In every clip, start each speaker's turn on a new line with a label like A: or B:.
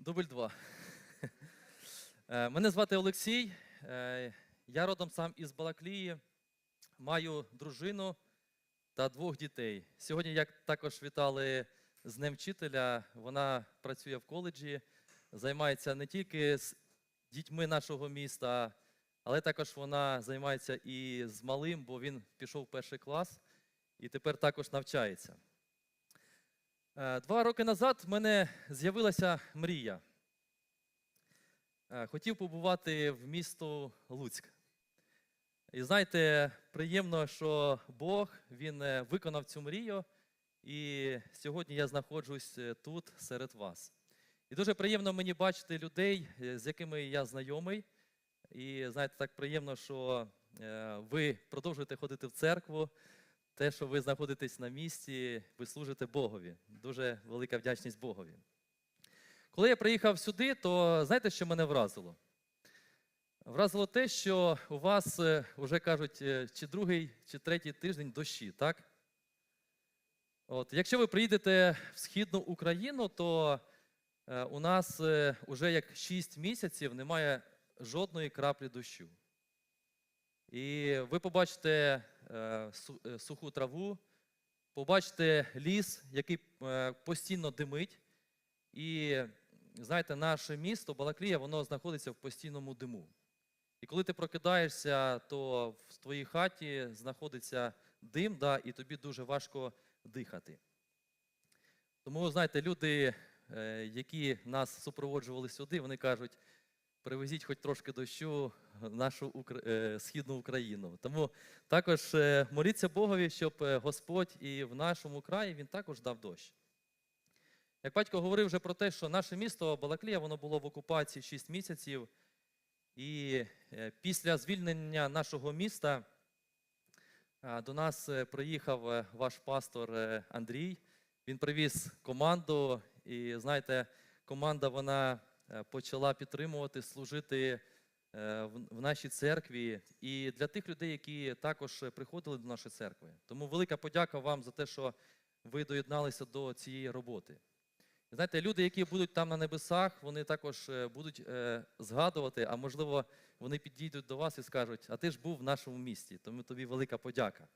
A: Дубль два. Е, Мене звати Олексій. е, Я родом сам із Балаклії, маю дружину та двох дітей. Сьогодні, як також вітали з Днем вчителя, вона працює в коледжі, займається не тільки з дітьми нашого міста, але також вона займається і з малим, бо він пішов в перший клас і тепер також навчається. Е, Два роки назад в мене з'явилася мрія. Е, Хотів побувати в місто Луцьк. І знаєте, приємно, що Бог він е, виконав цю мрію, і сьогодні я знаходжусь тут серед вас. І дуже приємно мені бачити людей, з якими я знайомий. І знаєте, так приємно, що ви продовжуєте ходити в церкву, те, що ви знаходитесь на місці, ви служите Богові. Дуже велика вдячність Богові. Коли я приїхав сюди, то знаєте, що мене вразило? Вразило те, що у вас вже кажуть, е, чи другий, чи третій тиждень дощі, так? От, якщо ви приїдете в Східну Україну, то е, у нас вже як 6 місяців немає жодної краплі дощу. І ви побачите е, е, суху траву, побачите ліс, який е, постійно димить. І знаєте, наше місто Балаклія, воно знаходиться в постійному диму. І коли ти прокидаєшся, то в твоїй хаті знаходиться дим, да, і тобі дуже важко дихати. Тому, знаєте, люди, е, які нас супроводжували сюди, вони кажуть, привезіть хоч трошки дощу в нашу е, східну Україну. Тому також е, моліться Богові, щоб е, Господь і в нашому краї він також дав дощ. Як батько говорив вже про те, що наше місто Балаклія, воно було в окупації 6 місяців, і після звільнення нашого міста до нас приїхав ваш пастор Андрій. Він привіз команду, і знаєте, команда вона почала підтримувати, служити е, в нашій церкві і для тих людей, які також е, приходили до нашої церкви. Тому велика подяка вам за те, що ви доєдналися до цієї роботи. Знаєте, люди, які будуть там на небесах, вони також е, будуть е, згадувати, а можливо, вони підійдуть до вас і скажуть, а ти ж був в нашому місті, тому тобі велика подяка.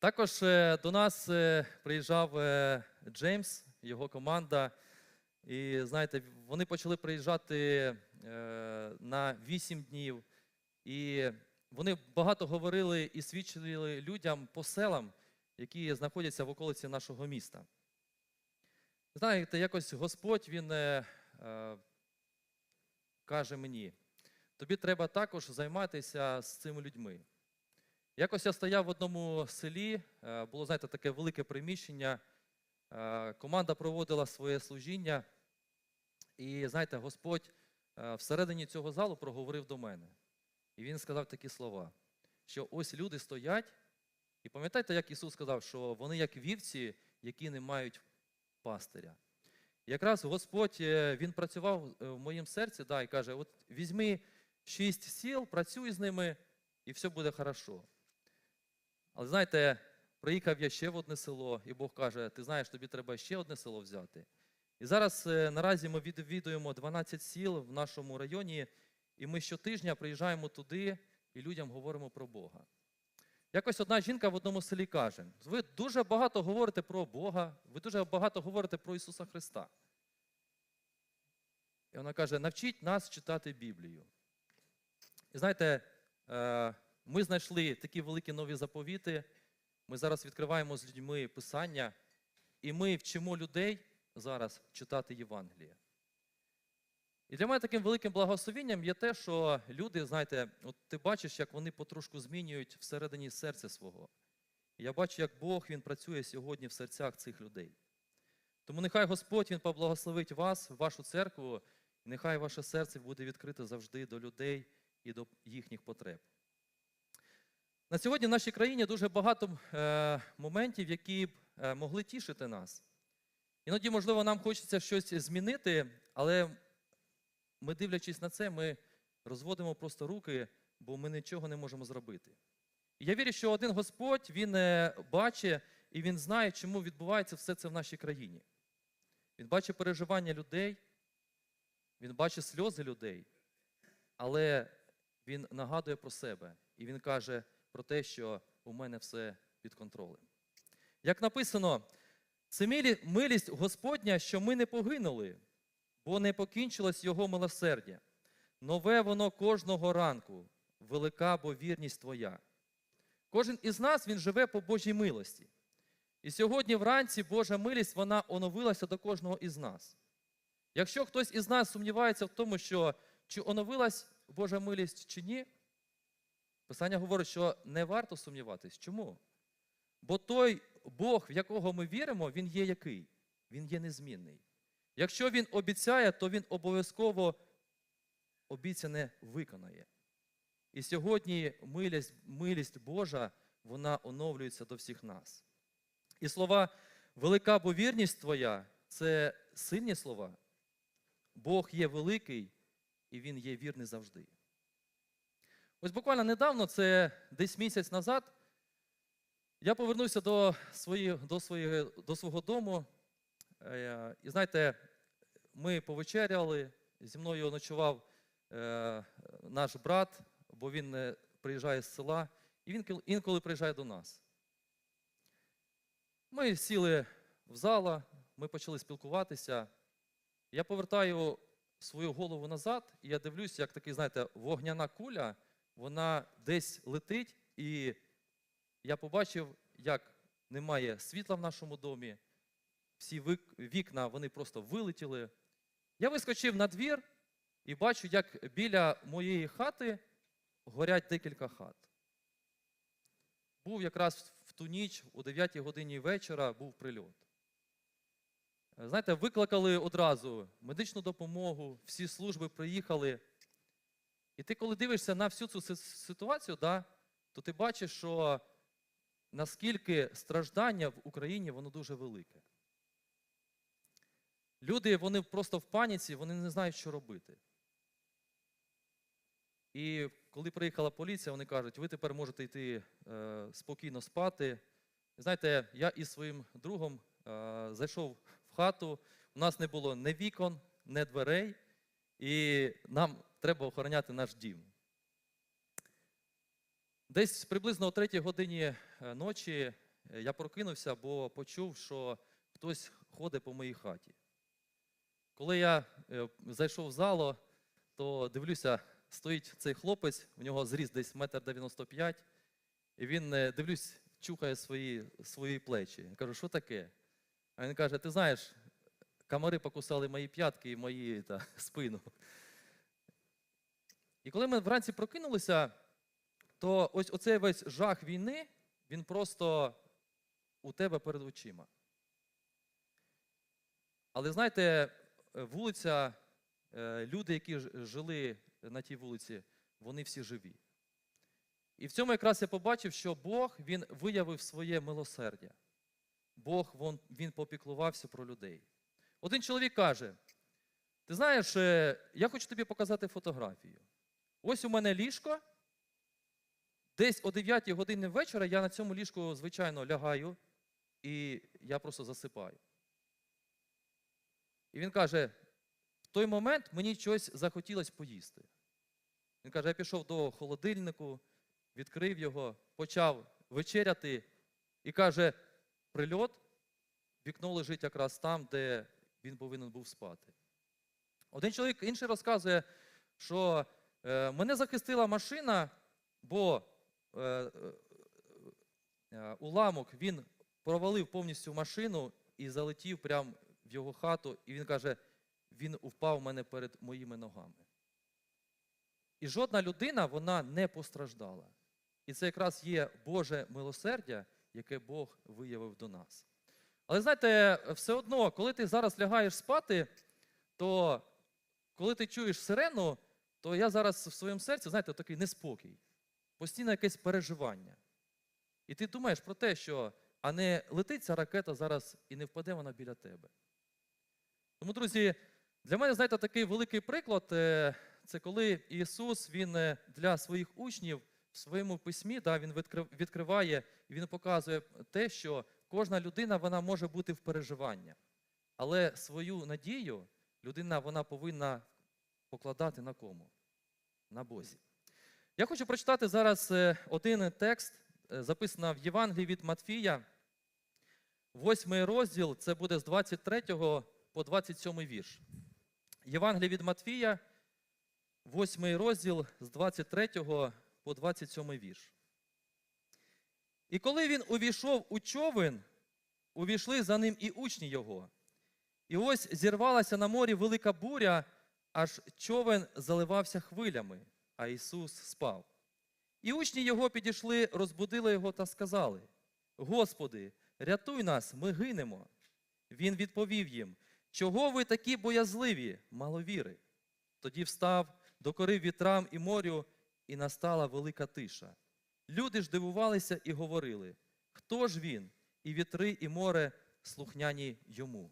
A: Також е, до нас е, приїжджав е, Джеймс, його команда. І знаєте, вони почали приїжджати е, на 8 днів. І вони багато говорили і свідчили людям по селам, які знаходяться в околиці нашого міста. Знаєте, якось Господь він е, е, каже мені, тобі треба також займатися з цими людьми. Якось я стояв в одному селі, було, знаєте, таке велике приміщення, команда проводила своє служіння, і знаєте, Господь е, всередині цього залу проговорив до мене. І він сказав такі слова, що ось люди стоять, і пам'ятаєте, як Ісус сказав, що вони як вівці, які не мають пастиря. Якраз Господь е, Він працював е, в моїм серці, да, і каже: от візьми шість сіл, працюй з ними, і все буде хорошо. Але знаєте, приїхав я ще в одне село, і Бог каже: ти знаєш, тобі треба ще одне село взяти. І зараз е, наразі ми відвідуємо 12 сіл в нашому районі, і ми щотижня приїжджаємо туди і людям говоримо про Бога. Якось одна жінка в одному селі каже: ви дуже багато говорите про Бога, ви дуже багато говорите про Ісуса Христа. І вона каже: навчіть нас читати Біблію. І знаєте, е, ми знайшли такі великі нові заповіти. Ми зараз відкриваємо з людьми Писання, і ми вчимо людей зараз читати Євангеліє. І для мене таким великим благословенням є те, що люди, знаєте, от ти бачиш, як вони потрошку змінюють всередині серця свого. Я бачу, як Бог він працює сьогодні в серцях цих людей. Тому нехай Господь Він поблагословить вас, вашу церкву, і нехай ваше серце буде відкрите завжди до людей і до їхніх потреб. На сьогодні в нашій країні дуже багато е, моментів, які б е, могли тішити нас. Іноді, можливо, нам хочеться щось змінити, але ми, дивлячись на це, ми розводимо просто руки, бо ми нічого не можемо зробити. І я вірю, що один Господь Він е, бачить і Він знає, чому відбувається все це в нашій країні. Він бачить переживання людей, він бачить сльози людей, але він нагадує про себе і він каже про те, що у мене все під контролем. Як написано, це милість Господня, що ми не погинули, бо не покінчилось Його милосердя. Нове воно кожного ранку, велика бо вірність Твоя. Кожен із нас він живе по Божій милості. І сьогодні вранці Божа милість вона оновилася до кожного із нас. Якщо хтось із нас сумнівається в тому, що чи оновилась Божа милість чи ні, Писання говорить, що не варто сумніватись. Чому? Бо той Бог, в якого ми віримо, він є який? Він є незмінний. Якщо він обіцяє, то він обов'язково обіцяне виконає. І сьогодні милість, милість Божа, вона оновлюється до всіх нас. І слова велика бо вірність твоя це сильні слова. Бог є великий і Він є вірний завжди. Ось буквально недавно, це десь місяць назад, я повернувся до, свої, до, своєї, до свого дому. Е, І знаєте, ми повечеряли, зі мною ночував е, наш брат, бо він е, приїжджає з села, і він інколи приїжджає до нас. Ми сіли в зала, ми почали спілкуватися. Я повертаю свою голову назад, і я дивлюсь, як такий, знаєте, вогняна куля, вона десь летить, і я побачив, як немає світла в нашому домі, всі вікна вони просто вилетіли. Я вискочив на двір і бачу, як біля моєї хати горять декілька хат. Був якраз в ту ніч, о 9 годині вечора, був прильот. Знаєте, викликали одразу медичну допомогу, всі служби приїхали. І ти, коли дивишся на всю цю ситуацію, да, то ти бачиш, що наскільки страждання в Україні воно дуже велике. Люди вони просто в паніці, вони не знають, що робити. І коли приїхала поліція, вони кажуть, ви тепер можете йти е, спокійно спати. Знаєте, я із своїм другом е, зайшов в хату, у нас не було ні вікон, ні дверей, і нам треба охороняти наш дім. Десь приблизно о третій годині е, ночі е, я прокинувся, бо почув, що хтось ходить по моїй хаті. Коли я е, зайшов в зало, то дивлюся, стоїть цей хлопець, у нього зріст десь метр дев'яносто п'ять, і він, дивлюсь, чухає свої, свої плечі. Я кажу, що таке? А він каже: ти знаєш, комари покусали мої п'ятки і мої та, спину. І коли ми вранці прокинулися, то ось оцей весь жах війни, він просто у тебе перед очима. Але знаєте, е, вулиця, е, люди, які жили на тій вулиці, вони всі живі. І в цьому якраз я побачив, що Бог він виявив своє милосердя. Бог він попіклувався про людей. Один чоловік каже: Ти знаєш, е, я хочу тобі показати фотографію. Ось у мене ліжко. Десь о 9 годині вечора я на цьому ліжку, звичайно, лягаю, і я просто засипаю. І він каже: в той момент мені щось захотілося поїсти. Він каже, я пішов до холодильнику, відкрив його, почав вечеряти і каже: прильот, вікно лежить якраз там, де він повинен був спати. Один чоловік інший розказує, що е, мене захистила машина, бо е, е, е, уламок він провалив повністю машину і залетів прямо в його хату, і він каже, він впав у мене перед моїми ногами. І жодна людина вона не постраждала. І це якраз є Боже милосердя, яке Бог виявив до нас. Але знаєте, все одно, коли ти зараз лягаєш спати, то коли ти чуєш сирену, то я зараз в своєму серці, знаєте, такий неспокій, постійне якесь переживання. І ти думаєш про те, що а не летить ця ракета зараз і не впаде вона біля тебе. Тому, друзі, для мене, знаєте, такий великий приклад е, це коли Ісус Він е, для своїх учнів в своєму письмі да, Він відкриває Він показує те, що кожна людина вона може бути в переживаннях. Але свою надію людина вона повинна покладати на кому? На Бозі. Я хочу прочитати зараз е, один текст, е, записаний в Євангелії від Матфія, восьмий розділ, це буде з 23 по 27 вірш. Євангеліє від Матфія, восьмий розділ з 23 по 27 вірш. І коли він увійшов у човен, увійшли за ним і учні його. І ось зірвалася на морі велика буря, аж човен заливався хвилями, а Ісус спав. І учні його підійшли, розбудили його та сказали: Господи, рятуй нас, ми гинемо. Він відповів їм: Чого ви такі боязливі, маловіри? Тоді встав, докорив вітрам і морю, і настала велика тиша. Люди ж дивувалися і говорили: Хто ж він? І вітри, і море слухняні йому.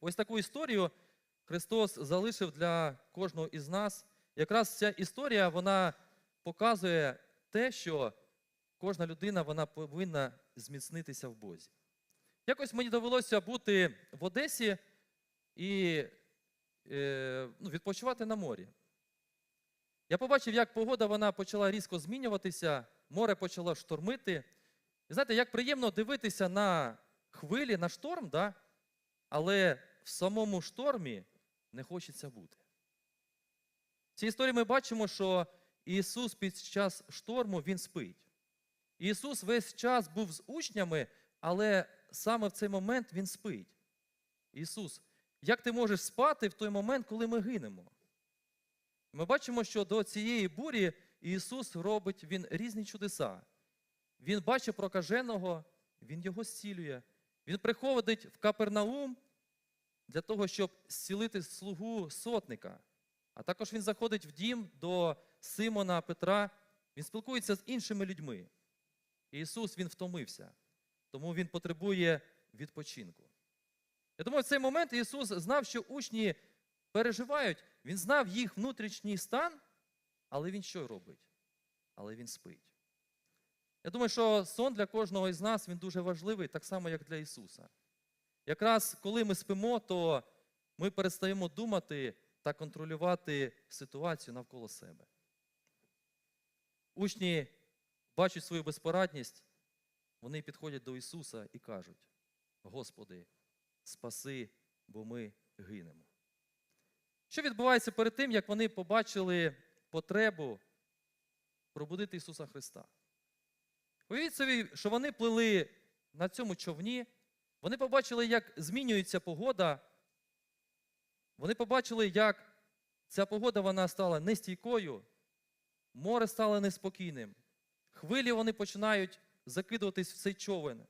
A: Ось таку історію Христос залишив для кожного із нас. Якраз ця історія вона показує те, що кожна людина вона повинна зміцнитися в Бозі. Якось мені довелося бути в Одесі і е, ну, відпочивати на морі. Я побачив, як погода вона почала різко змінюватися, море почало штормити. І знаєте, як приємно дивитися на хвилі, на шторм, да? але в самому штормі не хочеться бути. В цій історії ми бачимо, що Ісус під час шторму Він спить. Ісус весь час був з учнями, але саме в цей момент Він спить. Ісус, як ти можеш спати в той момент, коли ми гинемо? Ми бачимо, що до цієї бурі Ісус робить Він різні чудеса. Він бачить прокаженого, Він його зцілює. Він приходить в Капернаум для того, щоб зцілити слугу сотника. А також він заходить в дім до Симона Петра, він спілкується з іншими людьми. Ісус Він втомився, тому Він потребує відпочинку. Я думаю, в цей момент Ісус знав, що учні переживають, Він знав їх внутрішній стан, але Він що робить? Але Він спить. Я думаю, що сон для кожного із нас він дуже важливий, так само, як для Ісуса. Якраз коли ми спимо, то ми перестаємо думати та контролювати ситуацію навколо себе. Учні бачать свою безпорадність, вони підходять до Ісуса і кажуть: Господи, спаси, бо ми гинемо. Що відбувається перед тим, як вони побачили потребу пробудити Ісуса Христа? Уявіть собі, що вони плили на цьому човні, вони побачили, як змінюється погода. Вони побачили, як ця погода вона стала нестійкою, море стало неспокійним. Хвилі вони починають закидуватись в цей човен.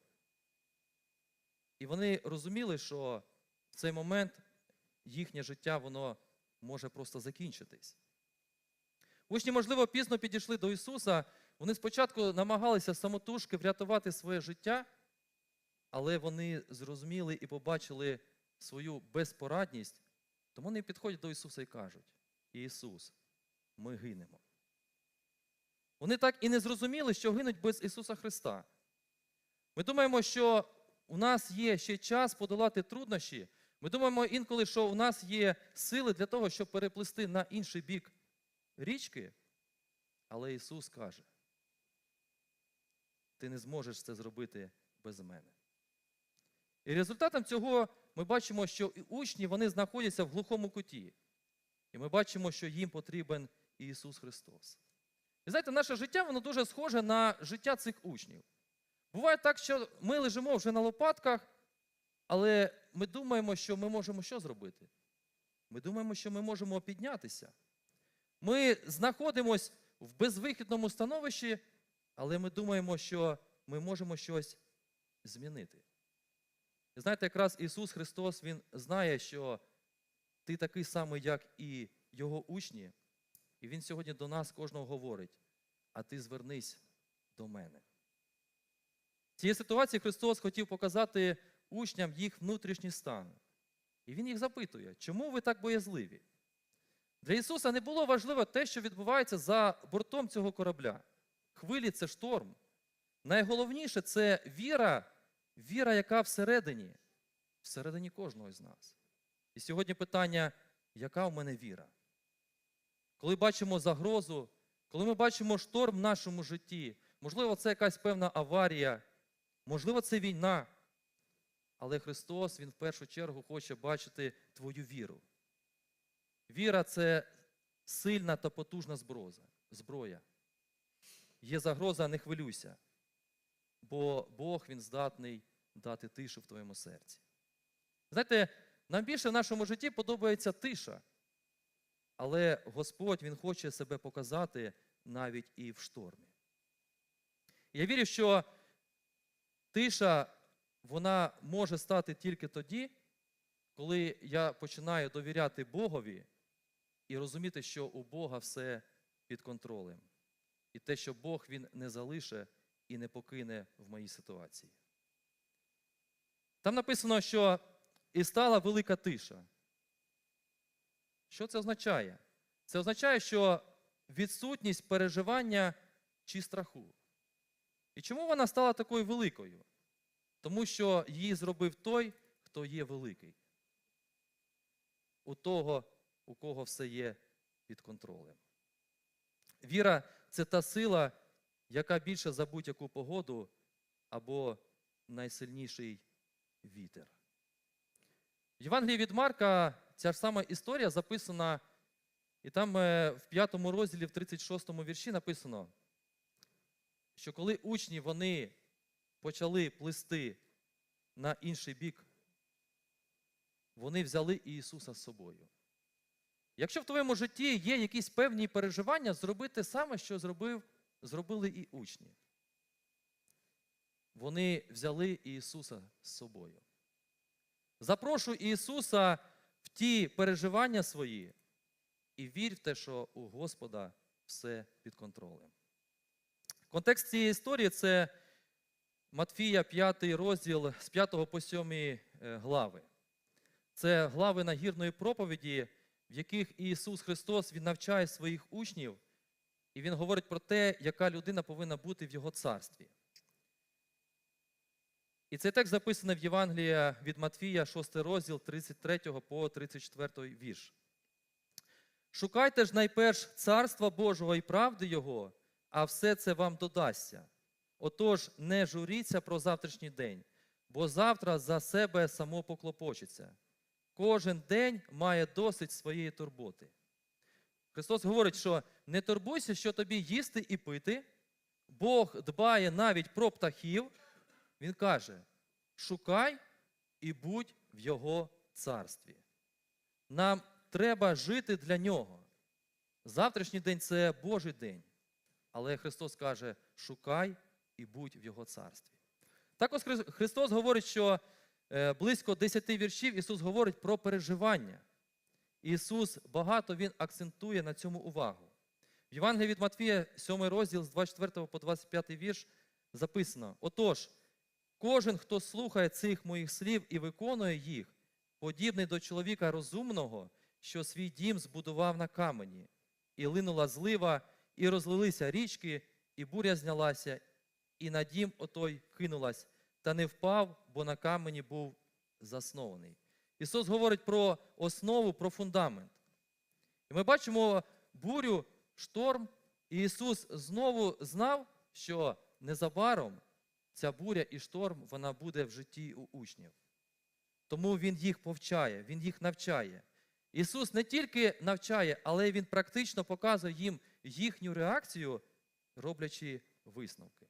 A: І вони розуміли, що в цей момент їхнє життя воно може просто закінчитись. Учні, можливо, пізно підійшли до Ісуса. Вони спочатку намагалися самотужки врятувати своє життя, але вони зрозуміли і побачили свою безпорадність, тому вони підходять до Ісуса і кажуть: Ісус, ми гинемо. Вони так і не зрозуміли, що гинуть без Ісуса Христа. Ми думаємо, що у нас є ще час подолати труднощі. Ми думаємо інколи, що у нас є сили для того, щоб переплисти на інший бік річки, але Ісус каже, ти не зможеш це зробити без мене. І результатом цього ми бачимо, що учні вони знаходяться в глухому куті. І ми бачимо, що їм потрібен Ісус Христос. І знаєте, наше життя воно дуже схоже на життя цих учнів. Буває так, що ми лежимо вже на лопатках, але ми думаємо, що ми можемо що зробити? Ми думаємо, що ми можемо піднятися. Ми знаходимося в безвихідному становищі, але ми думаємо, що ми можемо щось змінити. Знаєте, якраз Ісус Христос Він знає, що ти такий самий, як і Його учні, і Він сьогодні до нас кожного говорить, а ти звернись до мене. В цій ситуації Христос хотів показати учням їх внутрішній стан. І Він їх запитує, чому ви так боязливі? Для Ісуса не було важливо те, що відбувається за бортом цього корабля. Хвилі це шторм. Найголовніше це віра, віра, яка всередині, всередині кожного з нас. І сьогодні питання, яка в мене віра? коли бачимо загрозу, коли ми бачимо шторм в нашому житті, можливо, це якась певна аварія, можливо, це війна. Але Христос, Він в першу чергу хоче бачити твою віру. Віра це сильна та потужна зброя. Є загроза, не хвилюйся, бо Бог Він здатний дати тишу в твоєму серці. Знаєте, нам більше в нашому житті подобається тиша, але Господь Він хоче себе показати навіть і в штормі. Я вірю, що тиша вона може стати тільки тоді, коли я починаю довіряти Богові і розуміти, що у Бога все під контролем. І те, що Бог Він не залише і не покине в моїй ситуації. Там написано, що і стала велика тиша. Що це означає? Це означає, що відсутність переживання чи страху. І чому вона стала такою великою? Тому що її зробив той, хто є великий. У того, у кого все є під контролем. Віра це та сила, яка більше за будь-яку погоду або найсильніший вітер. В Євангелії від Марка ця ж сама історія записана, і там е, в 5 розділі, в 36 вірші написано, що коли учні вони почали плисти на інший бік, вони взяли Ісуса з собою. Якщо в твоєму житті є якісь певні переживання, зроби те саме, що зробив, зробили і учні. Вони взяли Ісуса з собою. Запрошуй Ісуса в ті переживання свої і вір в те, що у Господа все під контролем. Контекст цієї історії це Матфія, 5 розділ з 5 по 7 е, глави. Це глави нагірної проповіді, в яких Ісус Христос Він навчає своїх учнів, і Він говорить про те, яка людина повинна бути в Його царстві. І цей текст записаний в Євангелії від Матфія, 6 розділ 33 по 34 вірш. Шукайте ж найперш царства Божого і правди Його, а все це вам додасться. Отож, не журіться про завтрашній день, бо завтра за себе само поклопочеться. Кожен день має досить своєї турботи. Христос говорить, що не турбуйся, що тобі їсти і пити. Бог дбає навіть про птахів. Він каже: шукай і будь в Його царстві. Нам треба жити для нього. Завтрашній день це Божий день. Але Христос каже: шукай і будь в Його царстві. Також Христос говорить, що е, близько 10 віршів Ісус говорить про переживання. Ісус багато Він акцентує на цьому увагу. В Євангелії від Матфія, 7 розділ з 24 по 25 вірш записано: Отож, кожен, хто слухає цих моїх слів і виконує їх, подібний до чоловіка розумного, що свій дім збудував на камені, і линула злива, і розлилися річки, і буря знялася, і на дім отой кинулась, та не впав, бо на камені був заснований. Ісус говорить про основу, про фундамент. І ми бачимо бурю, шторм, і Ісус знову знав, що незабаром ця буря і шторм вона буде в житті у учнів. Тому Він їх повчає, Він їх навчає. Ісус не тільки навчає, але Він практично показує їм їхню реакцію, роблячи висновки.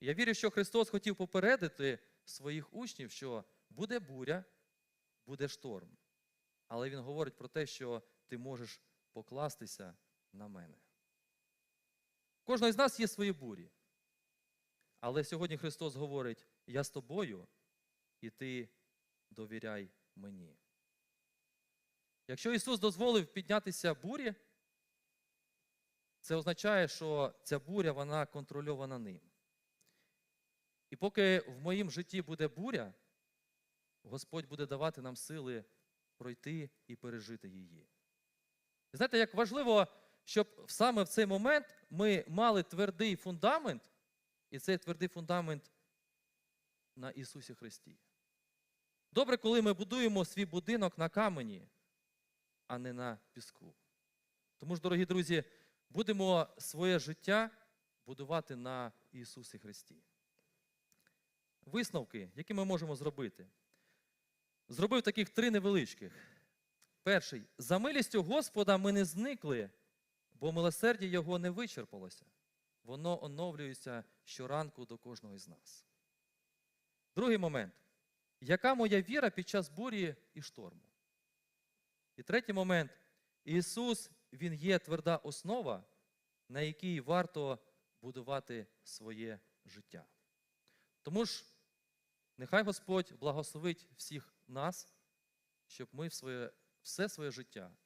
A: Я вірю, що Христос хотів попередити своїх учнів, що буде буря, буде шторм. Але Він говорить про те, що ти можеш покластися на мене. Кожного з нас є свої бурі. Але сьогодні Христос говорить: я з тобою, і ти довіряй мені. Якщо Ісус дозволив піднятися бурі, це означає, що ця буря вона контрольована ним. І поки в моїм житті буде буря, Господь буде давати нам сили пройти і пережити її. Знаєте, як важливо, щоб саме в цей момент ми мали твердий фундамент, і цей твердий фундамент на Ісусі Христі. Добре, коли ми будуємо свій будинок на камені, а не на піску. Тому ж, дорогі друзі, будемо своє життя будувати на Ісусі Христі. Висновки, які ми можемо зробити. Зробив таких три невеличких. Перший. За милістю Господа ми не зникли, бо милосердя Його не вичерпалося. Воно оновлюється щоранку до кожного із нас. Другий момент. Яка моя віра під час бурі і шторму? І третій момент. Ісус, Він є тверда основа, на якій варто будувати своє життя. Тому ж нехай Господь благословить всіх нас, щоб ми в своє, все своє життя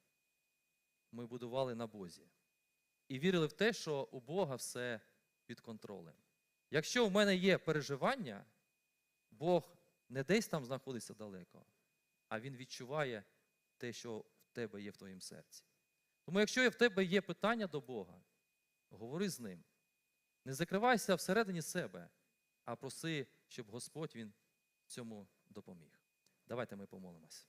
A: ми будували на Бозі і вірили в те, що у Бога все під контролем. Якщо у мене є переживання, Бог не десь там знаходиться далеко, а Він відчуває те, що в тебе є в твоїм серці. Тому якщо в тебе є питання до Бога, говори з ним. Не закривайся всередині себе, а проси, щоб Господь Він цьому допоміг. Давайте ми помолимось.